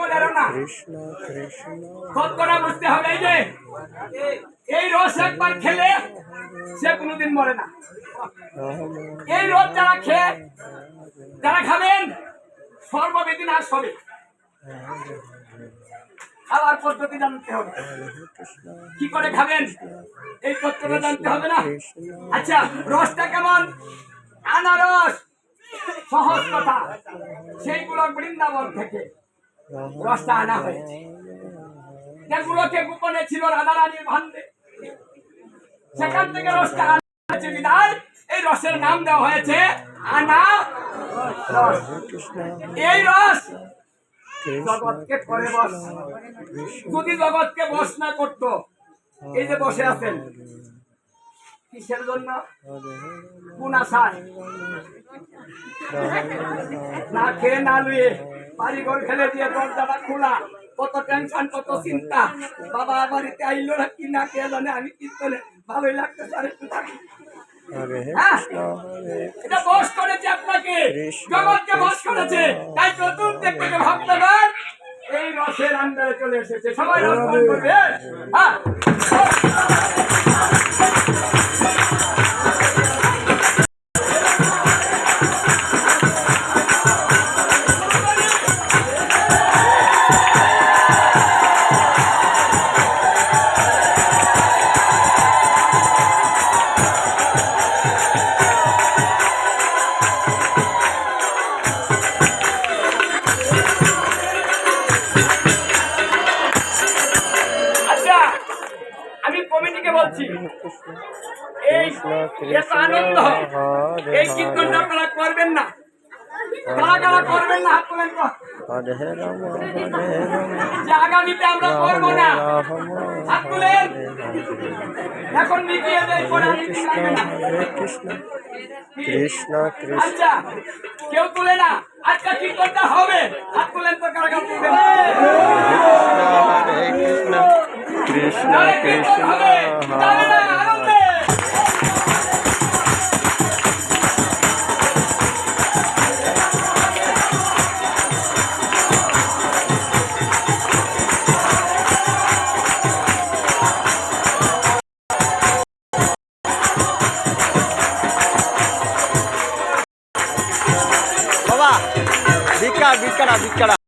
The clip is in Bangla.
তোলেরও না। কৃষ্ণ কৃষ্ণ। কতটা বুঝতে হবে এই যে এই- এই রস একবার খেলে সে কোনোদিন মরে না। এই রস যারা খেয়ে যারা খাবেন সর্ববেদিন আর সবে খাওয়ার পদ্ধতি জানতে হবে। কি করে খাবেন? এই তত্ত্বটা জানতে হবে না? আচ্ছা রসটা কেমন? আনারস সহজ কথা। সেইগুলো বৃন্দাবন থেকে। রসটা আনা হয়েছে যেগুলোকে গোপনে ছিল রাধারানীর ভান্ডে সেখান থেকে রসটা আনা হয়েছে বিদায় এই রসের নাম দেওয়া হয়েছে আনা এই রস জগৎকে করে বস। যদি জগৎকে বস না করতো, এই যে বসে আছেন, কিসের জন্য? কোন আশায় না খেয়ে না লুয়ে। বাড়ি ঘর ফেলে দিয়ে দরজাটা খোলা। কত টেনশন কত চিন্তা। বাবা বাড়িতে আইলো না কি না কে জানে আমি কি করে ভালোই লাগতেছে আর একটু থাকি। হ্যাঁ? এটা বস করেছে আপনাকে। জগৎকে বস করেছে। তাই চতুর্দিক থেকে ভক্তগণ এই রসের আন্ডারে চলে এসেছে। সবাই রস পান করবে? হ্যাঁ। কমিটিকে বলছি, এই করবেন না। কৃষ্ণ কৃষ্ণ আচ্ছা কেউ তুলে না। আজকে কীর্তনটা হবে, হাত কৃষ্ণ বাবা ভিক্ষা ভিক্ষাটা ভিক্ষাটা